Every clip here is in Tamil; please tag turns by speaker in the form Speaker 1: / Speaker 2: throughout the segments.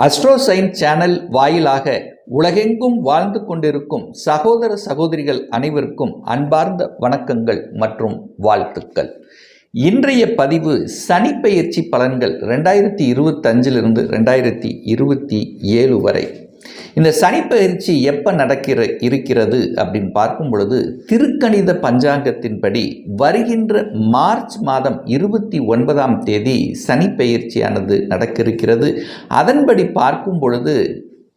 Speaker 1: அஸ்ட்ரோசைன் சேனல் வாயிலாக உலகெங்கும் வாழ்ந்து கொண்டிருக்கும் சகோதர சகோதரிகள் அனைவருக்கும் அன்பார்ந்த வணக்கங்கள் மற்றும் வாழ்த்துக்கள். இன்றைய பதிவு சனிப்பெயர்ச்சி பலன்கள் ரெண்டாயிரத்தி இருபத்தஞ்சிலிருந்து ரெண்டாயிரத்தி இருபத்தி ஏழு வரை. இந்த சனிப்பயிற்சி எப்போ நடக்கிற இருக்கிறது அப்படின்னு பார்க்கும் பொழுது திருக்கணித பஞ்சாங்கத்தின்படி வருகின்ற மார்ச் மாதம் இருபத்தி ஒன்பதாம் தேதி சனிப்பயிற்சியானது நடக்க இருக்கிறது அதன்படி பார்க்கும் பொழுது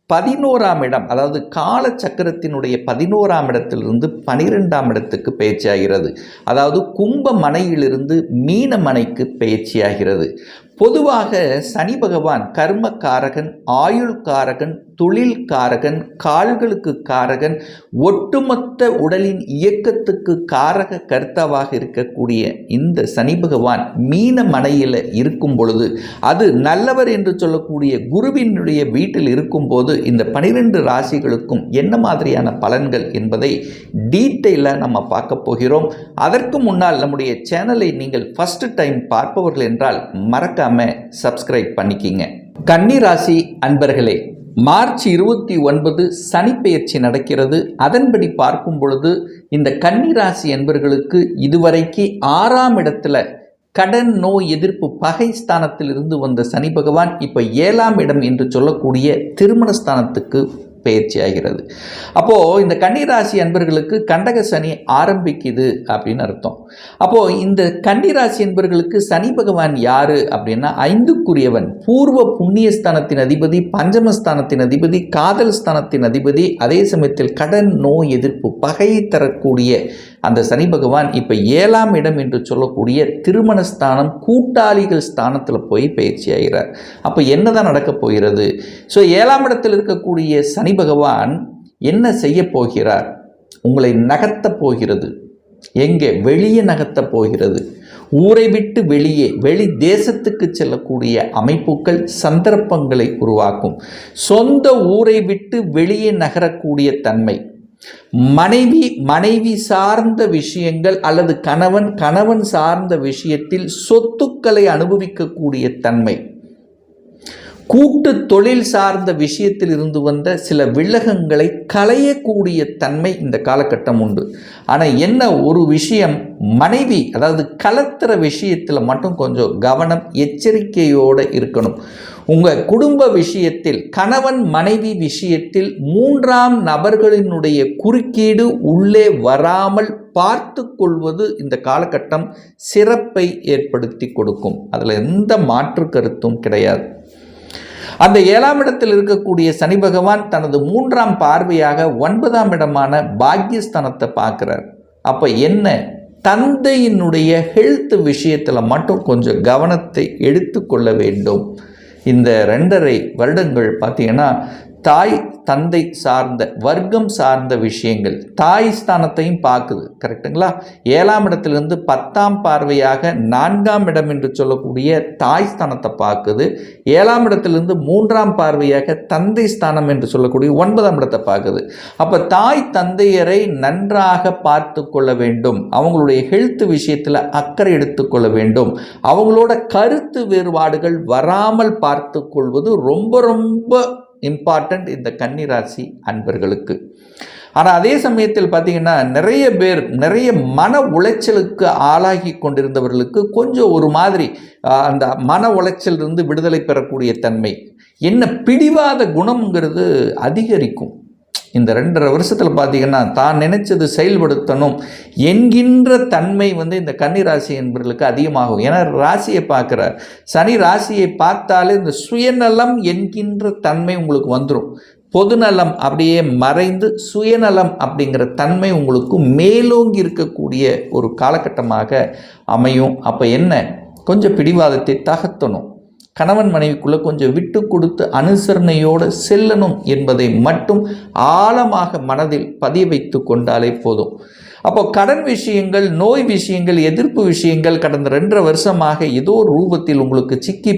Speaker 1: பதினோராம் இடம் அதாவது கால சக்கரத்தினுடைய பதினோராம் இடத்திலிருந்து பனிரெண்டாம் இடத்துக்கு பயிற்சியாகிறது. அதாவது கும்ப மனையிலிருந்து மீன மனைக்கு பயிற்சியாகிறது. பொதுவாக சனி பகவான் கர்மக்காரகன் ஆயுள்காரகன் தொழில் காரகன் கால்களுக்கு காரகன் ஒட்டுமொத்த உடலின் இயக்கத்துக்கு காரக கர்த்தாவாக இருக்கக்கூடிய இந்த சனி பகவான் மீன மனையில் இருக்கும் பொழுது அது நல்லவர் என்று சொல்லக்கூடிய குருவினுடைய வீட்டில் இருக்கும்போது இந்த பனிரெண்டு ராசிகளுக்கும் என்ன மாதிரியான பலன்கள் என்பதை டீட்டெயிலாக நம்ம பார்க்க போகிறோம். அதற்கு முன்னால் நம்முடைய சேனலை நீங்கள் ஃபஸ்ட்டு டைம் பார்ப்பவர்கள் என்றால் மறக்காம சப்ஸ்கிரைப் பண்ணிக்கிங்க. கன்னி ராசி அன்பர்களே மார்ச் இருபத்தி ஒன்பது சனிப்பெயர்ச்சி நடக்கிறது. அதன்படி பார்க்கும் பொழுது இந்த கன்னிராசி என்பர்களுக்கு இதுவரைக்கு ஆறாம் இடத்துல கடன் நோய் எதிர்ப்பு பகை ஸ்தானத்தில் இருந்து வந்த சனி பகவான் இப்போ ஏழாம் இடம் என்று சொல்லக்கூடிய திருமண ஸ்தானத்துக்கு பயிற்சி ஆகிறது. அப்போது இந்த கன்னிராசி அன்பர்களுக்கு கண்டக சனி ஆரம்பிக்குது அப்படின்னு அர்த்தம். அப்போது இந்த கன்னிராசி அன்பர்களுக்கு சனி பகவான் யார் அப்படின்னா ஐந்துக்குரியவன். பூர்வ புண்ணியஸ்தானத்தின் அதிபதி பஞ்சமஸ்தானத்தின் அதிபதி காதல் ஸ்தானத்தின் அதிபதி அதே சமயத்தில் கடன் நோய் எதிர்ப்பு பகையை தரக்கூடிய அந்த சனி பகவான் இப்போ ஏழாம் இடம் என்று சொல்லக்கூடிய திருமண ஸ்தானம் கூட்டாளிகள் ஸ்தானத்தில் போய் பயிற்சி ஆகிறார். அப்போ என்னதான் நடக்கப் போகிறது? ஸோ ஏழாம் இடத்தில் இருக்கக்கூடிய சனி பகவான் என்ன செய்ய போகிறார்? உங்களை நகர்த்தப் போகிறது. எங்கே? வெளியே நகர்த்தப் போகிறது. ஊரை விட்டு வெளியே வெளி தேசத்துக்கு செல்லக்கூடிய அமைப்புகள் சந்தர்ப்பங்களை உருவாக்கும். சொந்த ஊரை விட்டு வெளியே நகரக்கூடிய தன்மை. மனைவி மனைவி சார்ந்த விஷயங்கள் அல்லது கணவன் கணவன் சார்ந்த விஷயத்தில் சொத்துக்களை அனுபவிக்கக்கூடிய தன்மை. கூட்டு தொழில் சார்ந்த விஷயத்தில் இருந்து வந்த சில வில்லகங்களை களையக்கூடிய தன்மை இந்த காலகட்டம் உண்டு. ஆனால் என்ன ஒரு விஷயம் மனைவி அதாவது கலத்துற விஷயத்தில் மட்டும் கொஞ்சம் கவனம் எச்சரிக்கையோடு இருக்கணும். உங்கள் குடும்ப விஷயத்தில் கணவன் மனைவி விஷயத்தில் மூன்றாம் நபர்களினுடைய குறுக்கீடு உள்ளே வராமல் பார்த்து கொள்வது இந்த காலகட்டம் சிறப்பை ஏற்படுத்தி கொடுக்கும். அதில் எந்த மாற்று கருத்தும் கிடையாது. அந்த ஏழாம் இடத்தில் இருக்கக்கூடிய சனி பகவான் தனது மூன்றாம் பார்வையாக ஒன்பதாம் இடமான பாக்யஸ்தானத்தை பார்க்குறார். அப்போ என்ன? தந்தையினுடைய ஹெல்த் விஷயத்தில் மட்டும் கொஞ்சம் கவனத்தை எடுத்துக்கொள்ள வேண்டும். இந்த ரெண்டரை வருடங்கள் பார்த்தீங்கன்னா தாய் தந்தை சார்ந்த வர்க்கம் சார்ந்த விஷயங்கள் தாய் ஸ்தானத்தையும் பார்க்குது. கரெக்டுங்களா? ஏழாம் இடத்திலிருந்து பத்தாம் பார்வையாக நான்காம் இடம் என்று சொல்லக்கூடிய தாய் ஸ்தானத்தை பார்க்குது. ஏழாம் இடத்திலிருந்து மூன்றாம் பார்வையாக தந்தை ஸ்தானம் என்று சொல்லக்கூடிய ஒன்பதாம் இடத்தை பார்க்குது. அப்போ தாய் தந்தையரை நன்றாக பார்த்து கொள்ள வேண்டும். அவங்களுடைய ஹெல்த் விஷயத்தில் அக்கறை எடுத்துக்கொள்ள வேண்டும். அவங்களோட கருத்து வேறுபாடுகள் வராமல் பார்த்து கொள்வது ரொம்ப ரொம்ப இம்பார்ட்டண்ட் இந்த கன்னிராசி அன்பர்களுக்கு. ஆனால் அதே சமயத்தில் பார்த்தீங்கன்னா நிறைய பேர் நிறைய மன உளைச்சலுக்கு ஆளாகி கொண்டிருந்தவர்களுக்கு கொஞ்சம் ஒரு மாதிரி அந்த மன உளைச்சலிருந்து விடுதலை பெறக்கூடிய தன்மை. என்ன பிடிவாத குணம்ங்கிறது அதிகரிக்கும். இந்த ரெண்டரை வருஷத்தில் பார்த்தீங்கன்னா தான் நினைச்சது செயல்படுத்தணும் என்கின்ற தன்மை வந்து இந்த கன்னி ராசி என்பவர்களுக்கு அதிகமாகும். ஏன்னா ராசியை பார்க்குறார் சனி ராசியை பார்த்தாலே இந்த சுயநலம் என்கின்ற தன்மை உங்களுக்கு வந்துடும் பொதுநலம் அப்படியே மறைந்து சுயநலம் அப்படிங்கிற தன்மை உங்களுக்கு மேலோங்கி இருக்கக்கூடிய ஒரு காலகட்டமாக அமையும். அப்போ என்ன? கொஞ்சம் பிடிவாதத்தை தகர்த்தணும். கணவன் மனைவிக்குள்ளே கொஞ்சம் விட்டு கொடுத்து அனுசரணையோடு செல்லணும் என்பதை மட்டும் ஆழமாக மனதில் பதிய வைத்து கொண்டாலே போதும். அப்போ கடன் விஷயங்கள் நோய் விஷயங்கள் எதிர்ப்பு விஷயங்கள் கடந்த ரெண்டரை வருஷமாக ஏதோ ரூபத்தில் உங்களுக்கு சிக்கி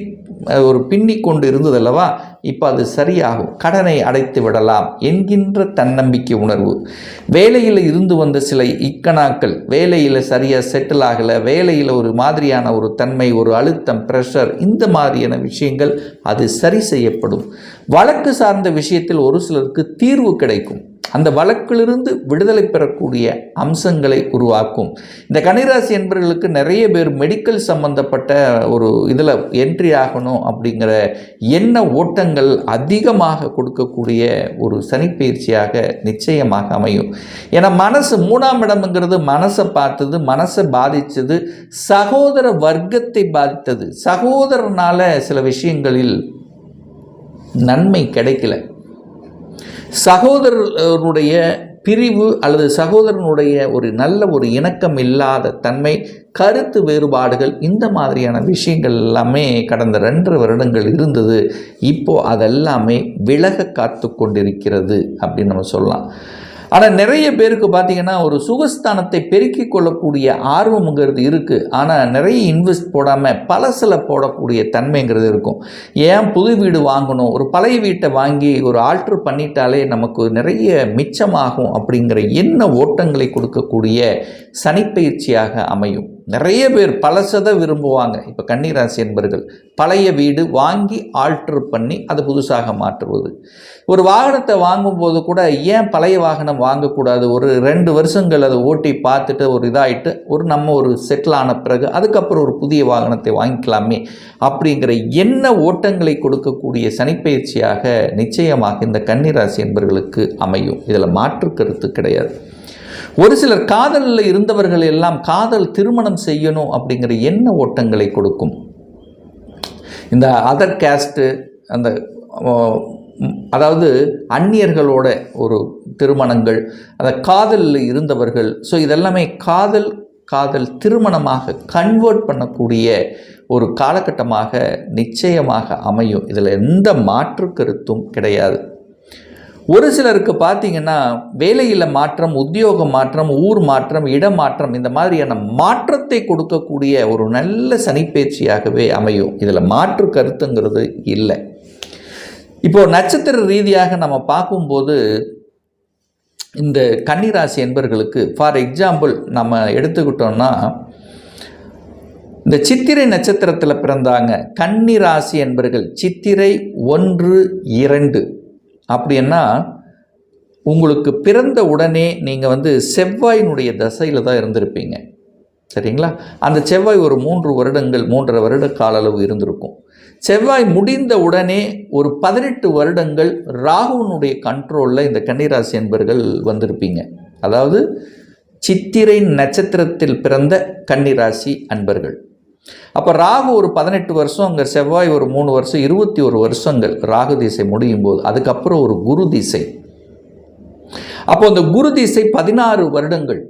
Speaker 1: ஒரு பின்னி கொண்டு இருந்ததல்லவா? இப்போ அது சரியாகும். கடனை அடைத்து விடலாம் என்கின்ற தன்னம்பிக்கை உணர்வு. வேலையில் இருந்து வந்த சில இக்கணாக்கள் வேலையில் சரியாக செட்டில் ஆகலை வேலையில் ஒரு மாதிரியான ஒரு தன்மை ஒரு அழுத்தம் ப்ரெஷர் இந்த மாதிரியான விஷயங்கள் அது சரி செய்யப்படும். வழக்கு சார்ந்த விஷயத்தில் ஒரு சிலருக்கு தீர்வு கிடைக்கும். அந்த வழக்கிலிருந்து விடுதலை பெறக்கூடிய அம்சங்களை உருவாக்கும். இந்த கன்னிராசி என்பவர்களுக்கு நிறைய பேர் மெடிக்கல் சம்பந்தப்பட்ட ஒரு இதில் என்ட்ரி ஆகணும் அப்படிங்கிற எண்ண ஓட்டங்கள் அதிகமாக கொடுக்கக்கூடிய ஒரு சனிப்பயிற்சியாக நிச்சயமாக அமையும். ஏன்னா மனசு மூணாம் இடம்ங்கிறது மனசை பார்த்தது மனசை பாதித்தது சகோதர வர்க்கத்தை பாதித்தது. சகோதரனால் சில விஷயங்களில் நன்மை கிடைக்கல. சகோதரனுடைய பிரிவு அல்லது சகோதரனுடைய ஒரு நல்ல ஒரு இணக்கம் இல்லாத தன்மை கருத்து வேறுபாடுகள் இந்த மாதிரியான விஷயங்கள் எல்லாமே கடந்த ரெண்டரை வருடங்கள் இருந்தது. இப்போது அதெல்லாமே விலக காத்து கொண்டிருக்கிறது அப்படின்னு நம்ம சொல்லலாம். ஆனால் நிறைய பேருக்கு பார்த்தீங்கன்னா ஒரு சுகஸ்தானத்தை பெருக்கி கொள்ளக்கூடிய ஆர்வம்ங்கிறது இருக்குது ஆனால் நிறைய இன்வெஸ்ட் போடாமல் பழசில் போடக்கூடிய தன்மைங்கிறது இருக்கும். ஏன் புது வீடு வாங்கணும்? ஒரு பழைய வீட்டை வாங்கி ஒரு ஆல்ட்ரு பண்ணிட்டாலே நமக்கு நிறைய மிச்சமாகும் அப்படிங்கிற எண்ண ஓட்டங்களை கொடுக்கக்கூடிய சனிப்பயிற்சியாக அமையும். நிறைய பேர் பழசதை விரும்புவாங்க. இப்போ கன்னிராசி என்பர்கள் பழைய வீடு வாங்கி ஆல்ட்ரு பண்ணி அதை புதுசாக மாற்றுவது. ஒரு வாகனத்தை வாங்கும்போது கூட ஏன் பழைய வாகனம் வாங்கக்கூடாது? ஒரு ரெண்டு வருஷங்கள் அதை ஓட்டி பார்த்துட்டு ஒரு இதாகிட்டு ஒரு நம்ம ஒரு செட்டில் ஆன பிறகு அதுக்கப்புறம் ஒரு புதிய வாகனத்தை வாங்கிக்கலாமே அப்படிங்கிற என்ன ஓட்டங்களை கொடுக்கக்கூடிய சனிப்பயிற்சியாக நிச்சயமாக இந்த கன்னிராசி என்பர்களுக்கு அமையும். இதில் மாற்று கருத்து கிடையாது. ஒரு சிலர் காதலில் இருந்தவர்கள் எல்லாம் காதல் திருமணம் செய்யணும் அப்படிங்கிற எண்ண ஓட்டங்களை கொடுக்கும். இந்த அதர் கேஸ்ட்டு அந்த அதாவது அந்நியர்களோட ஒரு திருமணங்கள் அந்த காதலில் இருந்தவர்கள் ஸோ இதெல்லாமே காதல் காதல் திருமணமாக கன்வெர்ட் பண்ணக்கூடிய ஒரு காலகட்டமாக நிச்சயமாக அமையும். இதில் எந்த மாற்று கருத்தும் கிடையாது. ஒரு சிலருக்கு பார்த்தீங்கன்னா வேலையில் மாற்றம் உத்தியோக மாற்றம் ஊர் மாற்றம் இடம் மாற்றம் இந்த மாதிரியான மாற்றத்தை கொடுக்கக்கூடிய ஒரு நல்ல சனிப்பயிற்சியாகவே அமையும். இதில் மாற்று கருத்துங்கிறது இல்லை. இப்போது நட்சத்திர ரீதியாக நம்ம பார்க்கும்போது இந்த கன்னிராசி என்பர்களுக்கு ஃபார் எக்ஸாம்பிள் நம்ம எடுத்துக்கிட்டோம்னா இந்த சித்திரை நட்சத்திரத்தில் பிறந்தாங்க. கன்னி ராசி என்பர்கள் சித்திரை ஒன்று இரண்டு. அப்படின்னா உங்களுக்கு பிறந்த உடனே நீங்கள் வந்து செவ்வாயினுடைய தசையில் தான் இருந்திருப்பீங்க. சரிங்களா? அந்த செவ்வாய் ஒரு மூன்று வருடங்கள் மூன்றரை வருட கால அளவு இருந்திருக்கும். செவ்வாய் முடிந்த உடனே ஒரு பதினெட்டு வருடங்கள் ராகுவனுடைய கண்ட்ரோலில் இந்த கன்னிராசி என்பர்கள் வந்திருப்பீங்க. அதாவது சித்திரை நட்சத்திரத்தில் பிறந்த கன்னிராசி அன்பர்கள். அப்போ ராகு ஒரு பதினெட்டு வருஷம் அங்கே செவ்வாய் ஒரு மூணு வருஷம் இருபத்தி ஒரு வருஷங்கள் ராகு திசை முடியும் போது அதுக்கப்புறம் ஒரு குரு திசை. அப்போ அந்த குரு திசை பதினாறு வருடங்கள்.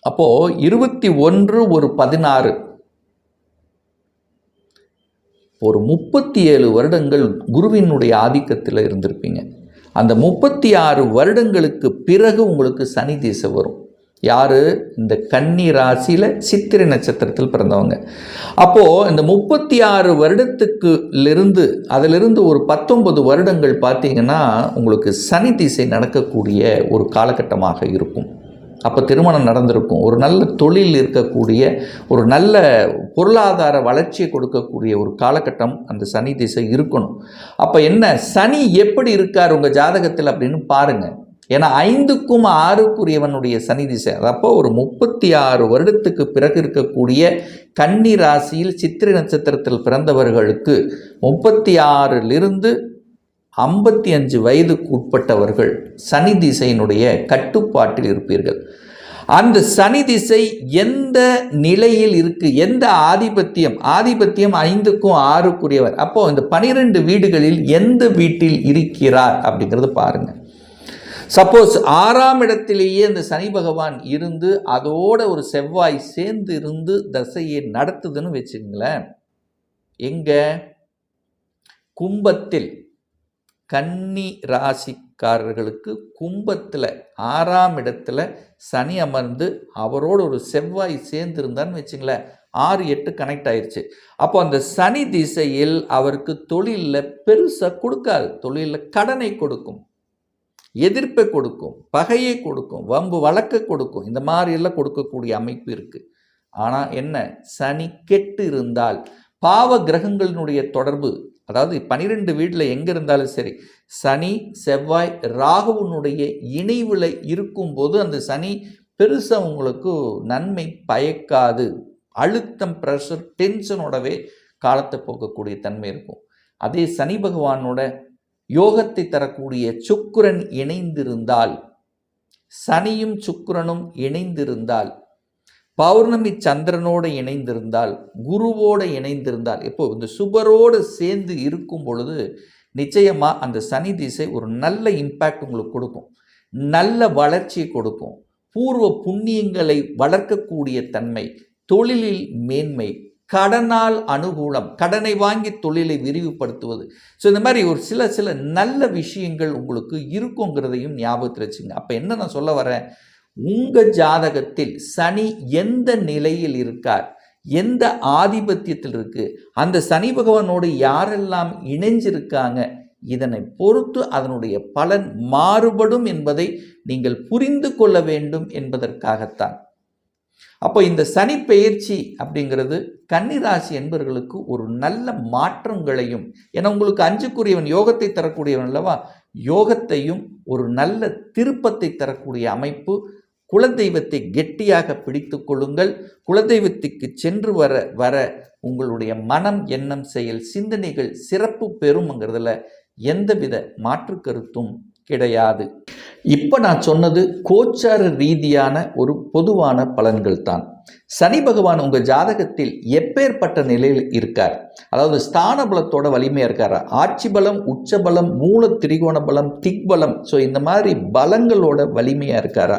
Speaker 1: அப்போ இருபத்தி ஒன்று ஒரு பதினாறு. ஒரு முப்பத்தி ஏழு வருடங்கள் குருவினுடைய ஆதிக்கத்தில் இருந்திருப்பீங்க. அந்த முப்பத்தி ஆறு வருடங்களுக்கு பிறகு உங்களுக்கு சனி திசை வரும். யார்? இந்த கன்னி ராசியில் சித்திரை நட்சத்திரத்தில் பிறந்தவங்க. அப்போது இந்த முப்பத்தி ஆறு வருடத்துக்குலிருந்து அதிலிருந்து ஒரு பத்தொன்பது வருடங்கள் பார்த்தீங்கன்னா உங்களுக்கு சனி திசை நடக்கக்கூடிய ஒரு காலகட்டமாக இருக்கும். அப்போ திருமணம் நடந்திருக்கும். ஒரு நல்ல தொழில் இருக்கக்கூடிய ஒரு நல்ல பொருளாதார வளர்ச்சியை கொடுக்கக்கூடிய ஒரு காலகட்டம் அந்த சனி திசை இருக்கணும். அப்போ என்ன? சனி எப்படி இருக்கார் உங்கள் ஜாதகத்தில் அப்படின்னு பாருங்கள் ஏன்னா ஐந்துக்கும் ஆறுக்குரியவனுடைய சனி திசை. அப்போ ஒரு முப்பத்தி ஆறு வருடத்துக்கு பிறகு இருக்கக்கூடிய கன்னி ராசியில் சித்திரை நட்சத்திரத்தில் பிறந்தவர்களுக்கு முப்பத்தி ஆறிலிருந்து ஐம்பத்தி அஞ்சு வயதுக்கு உட்பட்டவர்கள் சனி திசையினுடைய கட்டுப்பாட்டில் இருப்பீர்கள். அந்த சனி திசை எந்த நிலையில் இருக்கு? எந்த ஆதிபத்தியம்? ஆதிபத்தியம் ஐந்துக்கும் ஆறுக்குரியவர். அப்போ இந்த பனிரெண்டு வீடுகளில் எந்த வீட்டில் இருக்கிறார் அப்படிங்கிறது பாருங்கள் சப்போஸ் ஆறாம் இடத்திலேயே அந்த சனி பகவான் இருந்து அதோட ஒரு செவ்வாய் சேர்ந்து இருந்து தசையை நடத்துதுன்னு வச்சுங்களேன் எங்க? கும்பத்தில் கன்னி ராசிக்காரர்களுக்கு கும்பத்தில் ஆறாம் இடத்துல சனி அமர்ந்து அவரோட ஒரு செவ்வாய் சேர்ந்து இருந்தான்னு வச்சுங்களேன் ஆறு எட்டு கனெக்ட் ஆயிடுச்சு அப்போ அந்த சனி திசையில் அவருக்கு தொழிலில் பெருசாக கொடுக்காது. தொழிலில் கடனை கொடுக்கும். எதிர்ப்பை கொடுக்கும் பகையை கொடுக்கும் வம்பு வழக்க கொடுக்கும் இந்த மாதிரி எல்லாம் கொடுக்கக்கூடிய அமைப்பு இருக்குது ஆனால் என்ன? சனி கெட்டு இருந்தால் பாவ கிரகங்களினுடைய தொடர்பு அதாவது பனிரெண்டு வீட்டில் எங்கே இருந்தாலும் சரி சனி செவ்வாய் ராகுவனுடைய இணைவில் இருக்கும்போது அந்த சனி பெருசாக உங்களுக்கு நன்மை பயக்காது. அழுத்தம் ப்ரெஷர் டென்ஷனோடவே காலத்தை போக்கக்கூடிய தன்மை இருக்கும். அதே சனி பகவானோட யோகத்தை தரக்கூடிய சுக்கிரன் இணைந்திருந்தால் சனியும் சுக்கிரனும் இணைந்திருந்தால் பௌர்ணமி சந்திரனோடு இணைந்திருந்தால் குருவோடு இணைந்திருந்தால் இப்போ இந்த சுபரோடு சேர்ந்து இருக்கும் பொழுது நிச்சயமாக அந்த சனி திசை ஒரு நல்ல இம்பேக்ட் உங்களுக்கு கொடுக்கும். நல்ல வளர்ச்சியை கொடுக்கும். பூர்வ புண்ணியங்களை வளர்க்கக்கூடிய தன்மை தொழிலில் மேன்மை கடனால் அனுகூலம் கடனை வாங்கி தொழிலை விரிவுபடுத்துவது. ஸோ இந்த மாதிரி ஒரு சில சில நல்ல விஷயங்கள் உங்களுக்கு இருக்குங்கிறதையும் ஞாபகத்தில் வச்சுங்க. அப்போ என்ன நான் சொல்ல வரேன்? உங்கள் ஜாதகத்தில் சனி எந்த நிலையில் இருக்கார்? எந்த ஆதிபத்தியத்தில் இருக்குது அந்த சனி பகவானோடு யாரெல்லாம் இணைஞ்சிருக்காங்க? இதனை பொறுத்து அதனுடைய பலன் மாறுபடும் என்பதை நீங்கள் புரிந்து கொள்ள வேண்டும் என்பதற்காகத்தான். அப்போ இந்த சனி பெயர்ச்சி அப்படிங்கிறது கன்னிராசி என்பவர்களுக்கு ஒரு நல்ல மாற்றங்களையும் ஏன்னா உங்களுக்கு அஞ்சுக்குரியவன் யோகத்தை தரக்கூடியவன் அல்லவா? யோகத்தையும் ஒரு நல்ல திருப்பத்தை தரக்கூடிய அமைப்பு. குலதெய்வத்தை கெட்டியாக பிடித்து கொள்ளுங்கள். குலதெய்வத்துக்கு சென்று வர வர உங்களுடைய மனம் எண்ணம் செயல் சிந்தனைகள் சிறப்பு பெறும்ங்கிறதுல எந்தவித மாற்று கருத்தும் கிடையாது. இப்போ நான் சொன்னது கோச்சார ரீதியான ஒரு பொதுவான பலன்கள் தான் சனி பகவான் உங்கள் ஜாதகத்தில் எப்பேற்பட்ட நிலையில் இருக்கார்? அதாவது ஸ்தான பலத்தோட வலிமையாக இருக்காரா? ஆட்சி பலம் உச்ச பலம் மூல திரிகோண பலம் திக்பலம் ஸோ இந்த மாதிரி பலங்களோட வலிமையாக இருக்காரா?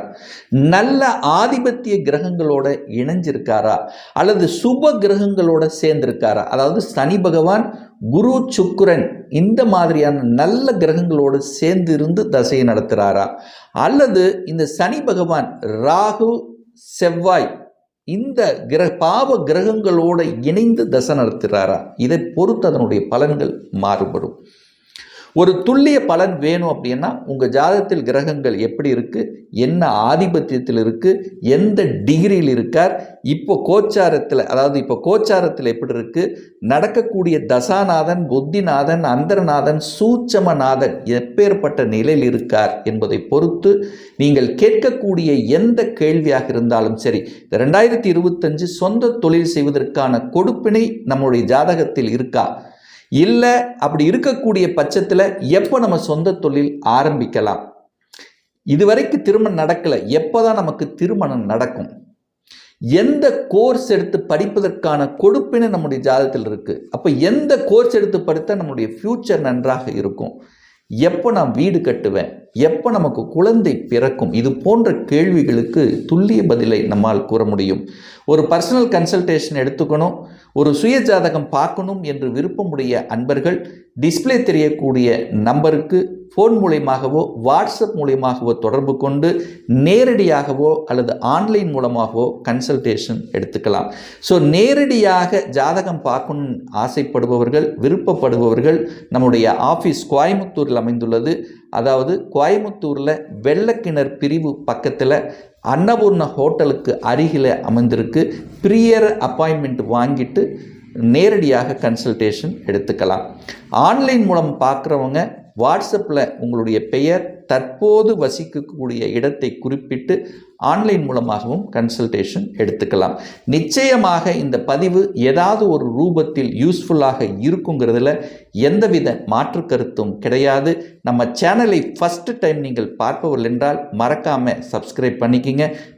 Speaker 1: நல்ல ஆதிபத்திய கிரகங்களோட இணைஞ்சிருக்காரா? அல்லது சுப கிரகங்களோட சேர்ந்திருக்காரா? அதாவது சனி பகவான் குரு சுக்குரன் இந்த மாதிரியான நல்ல கிரகங்களோடு சேர்ந்து இருந்து தசையை நடத்துகிறாரா அல்லது இந்த சனி பகவான் ராகு செவ்வாய் இந்த கிர பாவ கிரகங்களோடு இணைந்து தசை நடத்துகிறாரா இதை பொறுத்து அதனுடைய பலன்கள் மாறுபடும். ஒரு துல்லிய பலன் வேணும் அப்படின்னா உங்கள் ஜாதகத்தில் கிரகங்கள் எப்படி இருக்குது என்ன ஆதிபத்தியத்தில் இருக்குது எந்த டிகிரியில் இருக்கார்? இப்போ கோச்சாரத்தில் அதாவது இப்போ கோச்சாரத்தில் எப்படி இருக்குது நடக்கக்கூடிய தசாநாதன் புத்திநாதன் அந்தரநாதன் சூட்சமநாதன் எப்பேற்பட்ட நிலையில் இருக்கார் என்பதை பொறுத்து நீங்கள் கேட்கக்கூடிய எந்த கேள்வியாக இருந்தாலும் சரி ரெண்டாயிரத்தி இருபத்தஞ்சு சொந்த தொழில் செய்வதற்கான கொடுப்பினை நம்முடைய ஜாதகத்தில் இருக்கா? இல்லை அப்படி இருக்கக்கூடிய பட்சத்தில் எப்போ நம்ம சொந்த தொழில் ஆரம்பிக்கலாம்? இதுவரைக்கும் திருமணம் நடக்கலை. எப்போ தான் நமக்கு திருமணம் நடக்கும்? எந்த கோர்ஸ் எடுத்து படிப்பதற்கான கொடுப்பினை நம்முடைய ஜாதகத்தில் இருக்குது அப்போ எந்த கோர்ஸ் எடுத்து படித்தால் நம்முடைய ஃப்யூச்சர் நன்றாக இருக்கும்? எப்போ நான் வீடு கட்டுவேன்? எப்போ நமக்கு குழந்தை பிறக்கும்? இது போன்ற கேள்விகளுக்கு துல்லிய பதிலை நம்மால் கூற முடியும். ஒரு பர்சனல் கன்சல்டேஷன் எடுத்துக்கணும் ஒரு சுய ஜாதகம் பார்க்கணும் என்று விருப்பமுடைய அன்பர்கள் டிஸ்பிளே தெரியக்கூடிய நம்பருக்கு ஃபோன் மூலயமாகவோ வாட்ஸ்அப் மூலயமாகவோ தொடர்பு கொண்டு நேரடியாகவோ அல்லது ஆன்லைன் மூலமாகவோ கன்சல்டேஷன் எடுத்துக்கலாம். ஸோ நேரடியாக ஜாதகம் பார்க்கணும்னு ஆசைப்படுபவர்கள் விருப்பப்படுபவர்கள் நம்முடைய ஆஃபீஸ் கோயம்புத்தூரில் அமைந்துள்ளது. அதாவது கோயமுத்தூரில் வெள்ளக்கிணர் பிரிவு பக்கத்தில் அன்னபூர்ண ஹோட்டலுக்கு அருகில் அமைந்திருக்கு. ப்ரியர் அப்பாயின்மெண்ட் வாங்கிட்டு நேரடியாக கன்சல்டேஷன் எடுத்துக்கலாம். ஆன்லைன் மூலம் பார்க்குறவங்க வாட்ஸ்அப்பில் உங்களுடைய பெயர் தற்போது வசிக்கக்கூடிய இடத்தை குறிப்பிட்டு ஆன்லைன் மூலமாகவும் கன்சல்டேஷன் எடுத்துக்கலாம். நிச்சயமாக இந்த பதிவு ஏதாவது ஒரு ரூபத்தில் யூஸ்ஃபுல்லாக இருக்குங்கிறதுல எந்தவித மாற்று கருத்தும் கிடையாது. நம்ம சேனலை ஃபஸ்ட்டு டைம் நீங்கள் பார்ப்பவர்கள் என்றால் மறக்காமல் சப்ஸ்கிரைப் பண்ணிக்கிங்க.